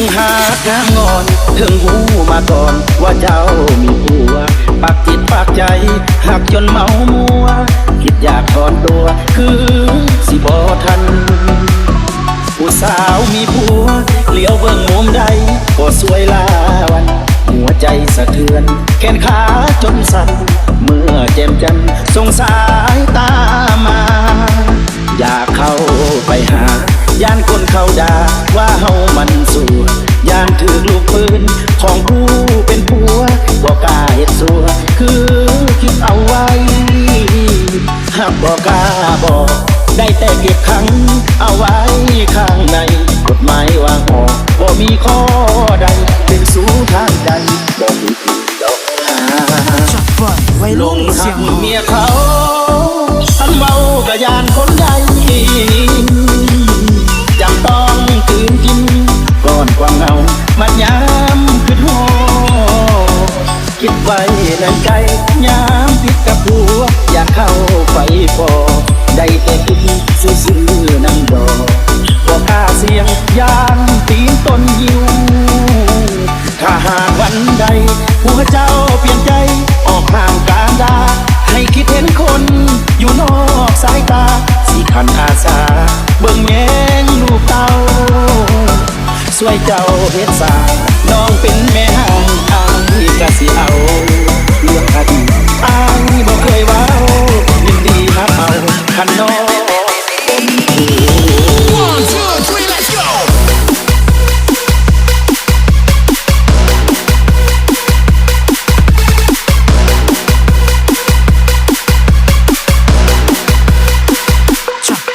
งหากางงอนถึงหูมาก่อนว่าเจ้ามีผัวปักจิตปักใจหักจนเมามัว คิดอยากถอนตัวคือสิบอทัน ผู้สาวมีผัวเลี้ยวเบิ่งมุมใด ก็สวยลาวัน หัวใจสะเทือน แขนขาจนสั่น เมื่อเจมจันสงสาย หากบอกกล้าบอก ได้แต่เก็บขัง เอาไว้ข้างใน กฎหมายวางออกบ่มีข้อใดเป็นสู้ทางใจบ่มีผิดดอกหาจับบ่อยวัยลงนเสีทัยกงเมียเขาทันเมากระยานคนใดจำต้องคืนกินก่อนความเงา มันย้ำคือโทคิดไว้นั่นใจย้ำ ตนอยู่ ถ้าหากวันใด หัวเจ้าเปลี่ยนใจออกห่างกาดา ให้คิดเห็นคน อยู่นอกสายตา สิขันอาสา เบิ่งแยงลูกเต้าสวยเจ้าเฮ็ดสา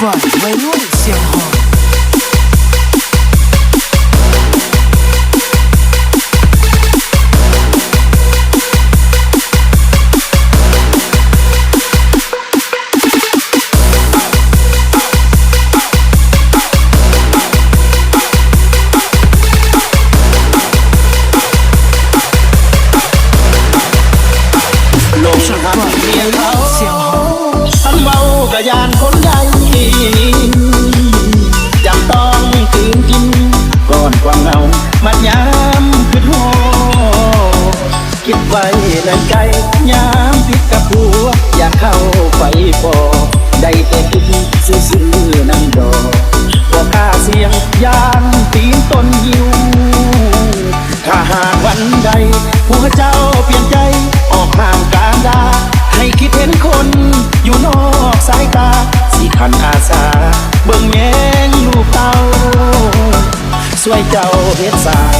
จับบ่ ย้ำผิดกับผัว อยากเข้าไปบอกได้แต่คิดซื่อๆนั่งดอกบอกกล้าเสียงยานตีนต้นยิวถ้าหากวันใดหัวเจ้าเปลี่ยนใจออกห่างการดาให้คิดเห็นคนอยู่นอกสายตาสิขันอาสา เบิ่งแยงลูกเต้าสวยเจ้าเฮ็ดสาย